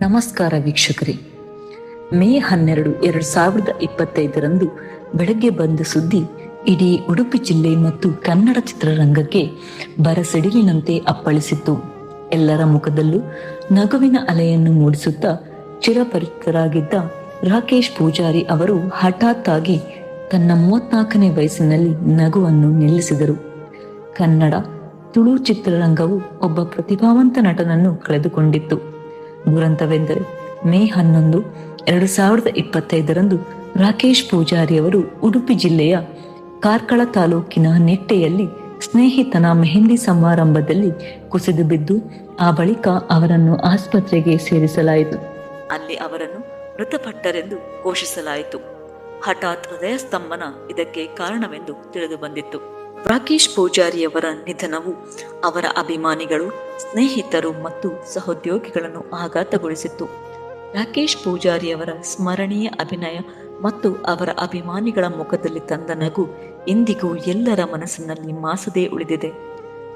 ನಮಸ್ಕಾರ ವೀಕ್ಷಕರೇ. ಮೇ ಹನ್ನೆರಡು ಎರಡ್ ಸಾವಿರದ ಇಪ್ಪತ್ತೈದರಂದು ಬೆಳಗ್ಗೆ ಬಂದ ಸುದ್ದಿ ಇಡೀ ಉಡುಪಿ ಜಿಲ್ಲೆ ಮತ್ತು ಕನ್ನಡ ಚಿತ್ರರಂಗಕ್ಕೆ ಬರಸಿಡಿಲಿನಂತೆ ಅಪ್ಪಳಿಸಿತ್ತು. ಎಲ್ಲರ ಮುಖದಲ್ಲೂ ನಗುವಿನ ಅಲೆಯನ್ನು ಮೂಡಿಸುತ್ತಾ ಚಿರಪರಿಚಿತರಾಗಿದ್ದ ರಾಕೇಶ್ ಪೂಜಾರಿ ಅವರು ಹಠಾತ್ ಆಗಿ ತನ್ನ ಮೂವತ್ನಾಲ್ಕನೇ ವಯಸ್ಸಿನಲ್ಲಿ ನಗುವನ್ನು ನಿಲ್ಲಿಸಿದರು. ಕನ್ನಡ ತುಳು ಚಿತ್ರರಂಗವು ಒಬ್ಬ ಪ್ರತಿಭಾವಂತ ನಟನನ್ನು ಕಳೆದುಕೊಂಡಿತ್ತು. ದುರಂತವೆಂದರೆ ಮೇ ಹನ್ನೊಂದು, ಎರಡು ಸಾವಿರದ ಇಪ್ಪತ್ತೈದರಂದು ರಾಕೇಶ್ ಪೂಜಾರಿ ಅವರು ಉಡುಪಿ ಜಿಲ್ಲೆಯ ಕಾರ್ಕಳ ತಾಲೂಕಿನ ನೆಟ್ಟೆಯಲ್ಲಿ ಸ್ನೇಹಿತನ ಮೆಹಂದಿ ಸಮಾರಂಭದಲ್ಲಿ ಕುಸಿದು ಬಿದ್ದು, ಆ ಬಳಿಕ ಅವರನ್ನು ಆಸ್ಪತ್ರೆಗೆ ಸೇರಿಸಲಾಯಿತು. ಅಲ್ಲಿ ಅವರನ್ನು ಮೃತಪಟ್ಟರೆಂದು ಘೋಷಿಸಲಾಯಿತು. ಹಠಾತ್ ಹೃದಯ ಸ್ತಂಭನ ಇದಕ್ಕೆ ಕಾರಣವೆಂದು ತಿಳಿದು ಬಂದಿತ್ತು. ರಾಕೇಶ್ ಪೂಜಾರಿಯವರ ನಿಧನವು ಅವರ ಅಭಿಮಾನಿಗಳು, ಸ್ನೇಹಿತರು ಮತ್ತು ಸಹೋದ್ಯೋಗಿಗಳನ್ನು ಆಘಾತಗೊಳಿಸಿತ್ತು. ರಾಕೇಶ್ ಪೂಜಾರಿಯವರ ಸ್ಮರಣೀಯ ಅಭಿನಯ ಮತ್ತು ಅವರ ಅಭಿಮಾನಿಗಳ ಮುಖದಲ್ಲಿ ತಂದ ನಗು ಇಂದಿಗೂ ಎಲ್ಲರ ಮನಸ್ಸಿನಲ್ಲಿ ಮಾಸದೇ ಉಳಿದಿದೆ.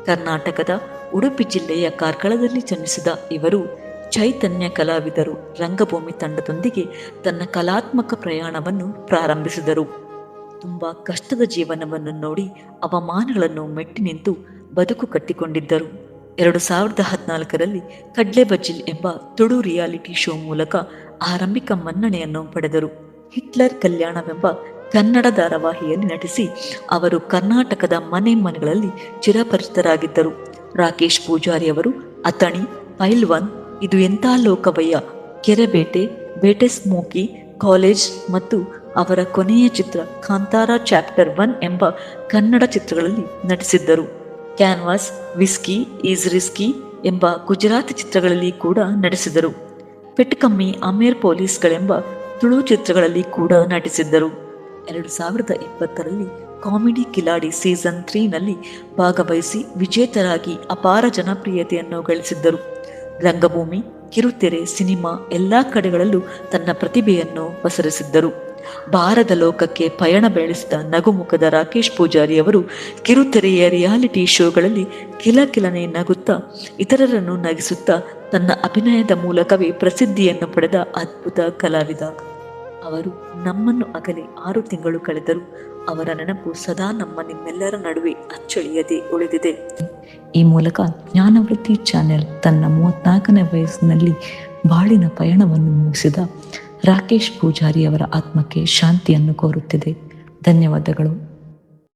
ಕರ್ನಾಟಕದ ಉಡುಪಿ ಜಿಲ್ಲೆಯ ಕಾರ್ಕಳದಲ್ಲಿ ಜನಿಸಿದ ಇವರು ಚೈತನ್ಯ ಕಲಾವಿದರು ರಂಗಭೂಮಿ ತಂಡದೊಂದಿಗೆ ತನ್ನ ಕಲಾತ್ಮಕ ಪ್ರಯಾಣವನ್ನು ಪ್ರಾರಂಭಿಸಿದರು. ತುಂಬ ಕಷ್ಟದ ಜೀವನವನ್ನು ನೋಡಿ ಅವಮಾನಗಳನ್ನು ಮೆಟ್ಟಿ ನಿಂತು ಬದುಕು ಕಟ್ಟಿಕೊಂಡಿದ್ದರು. ಎರಡು ಸಾವಿರದ ಹದಿನಾಲ್ಕರಲ್ಲಿ ಕಡ್ಲೆ ಬಜ್ಜಿಲ್ ಎಂಬ ತುಳು ರಿಯಾಲಿಟಿ ಶೋ ಮೂಲಕ ಆರಂಭಿಕ ಮನ್ನಣೆಯನ್ನು ಪಡೆದರು. ಹಿಟ್ಲರ್ ಕಲ್ಯಾಣವೆಂಬ ಕನ್ನಡ ಧಾರಾವಾಹಿಯಲ್ಲಿ ನಟಿಸಿ ಅವರು ಕರ್ನಾಟಕದ ಮನೆ ಮನೆಗಳಲ್ಲಿ ಚಿರಪರಿಚಿತರಾಗಿದ್ದರು. ರಾಕೇಶ್ ಪೂಜಾರಿ ಅವರು ಅತಣಿ ಪೈಲ್ವಾನ್, ಇದು ಎಂಥ ಲೋಕವಯ್ಯ ಕೆರೆಬೇಟೆ ಬೇಟೆ ಸ್ಮೋಕಿ ಕಾಲೇಜ್ ಮತ್ತು ಅವರ ಕೊನೆಯ ಚಿತ್ರ ಕಾಂತಾರ ಚಾಪ್ಟರ್ ಒನ್ ಎಂಬ ಕನ್ನಡ ಚಿತ್ರಗಳಲ್ಲಿ ನಟಿಸಿದ್ದರು. ಕ್ಯಾನ್ವಾಸ್, ವಿಸ್ಕಿ ಈಸ್ ರಿಸ್ಕಿ ಎಂಬ ಗುಜರಾತಿ ಚಿತ್ರಗಳಲ್ಲಿ ಕೂಡ ನಟಿಸಿದರು ಪೆಟ್ಕಮ್ಮಿ, ಅಮೇರ್ ಪೊಲೀಸ್ಗಳೆಂಬ ತುಳು ಚಿತ್ರಗಳಲ್ಲಿ ಕೂಡ ನಟಿಸಿದ್ದರು. ಎರಡು ಸಾವಿರದ ಇಪ್ಪತ್ತರಲ್ಲಿ ಕಾಮಿಡಿ ಕಿಲಾಡಿ ಸೀಸನ್ ತ್ರೀನಲ್ಲಿ ಭಾಗವಹಿಸಿ ವಿಜೇತರಾಗಿ ಅಪಾರ ಜನಪ್ರಿಯತೆಯನ್ನು ಗಳಿಸಿದ್ದರು. ರಂಗಭೂಮಿ ಕಿರುತೆರೆ, ಸಿನಿಮಾ ಎಲ್ಲಾ ಕಡೆಗಳಲ್ಲೂ ತನ್ನ ಪ್ರತಿಭೆಯನ್ನು ಪಸರಿಸಿದ್ದರು. ಭಾರದ ಲೋಕಕ್ಕೆ ಪಯಣ ಬೆಳೆಸಿದ ನಗುಮುಖದ ರಾಕೇಶ್ ಪೂಜಾರಿ ಅವರು ಕಿರುತೆರೆಯ ರಿಯಾಲಿಟಿ ಶೋಗಳಲ್ಲಿ ಕಿಲಕಿಲನೆ ನಗುತ್ತಾ, ಇತರರನ್ನು ನಗಿಸುತ್ತಾ ತನ್ನ ಅಭಿನಯದ ಮೂಲಕವೇ ಪ್ರಸಿದ್ಧಿಯನ್ನು ಪಡೆದ ಅದ್ಭುತ ಕಲಾವಿದ. ಅವರು ನಮ್ಮನ್ನು ಅಗಲಿ ಆರು ತಿಂಗಳು ಕಳೆದರು ಅವರ ನೆನಪು ಸದಾ ನಮ್ಮ ನಿಮ್ಮೆಲ್ಲರ ನಡುವೆ ಅಚ್ಚಳಿಯದೆ ಉಳಿದಿದೆ. ಈ ಮೂಲಕ ಜ್ಞಾನವೃತ್ತಿ ಚಾನೆಲ್ ತನ್ನ ಮೂವತ್ನಾಲ್ಕನೇ ವಯಸ್ಸಿನಲ್ಲಿ ಬಾಳಿನ ಪಯಣವನ್ನು ಮುಗಿಸಿದ ರಾಕೇಶ್ ಪೂಜಾರಿ ಅವರ ಆತ್ಮಕ್ಕೆ ಶಾಂತಿಯನ್ನು ಕೋರುತ್ತಿದೆ. ಧನ್ಯವಾದಗಳು.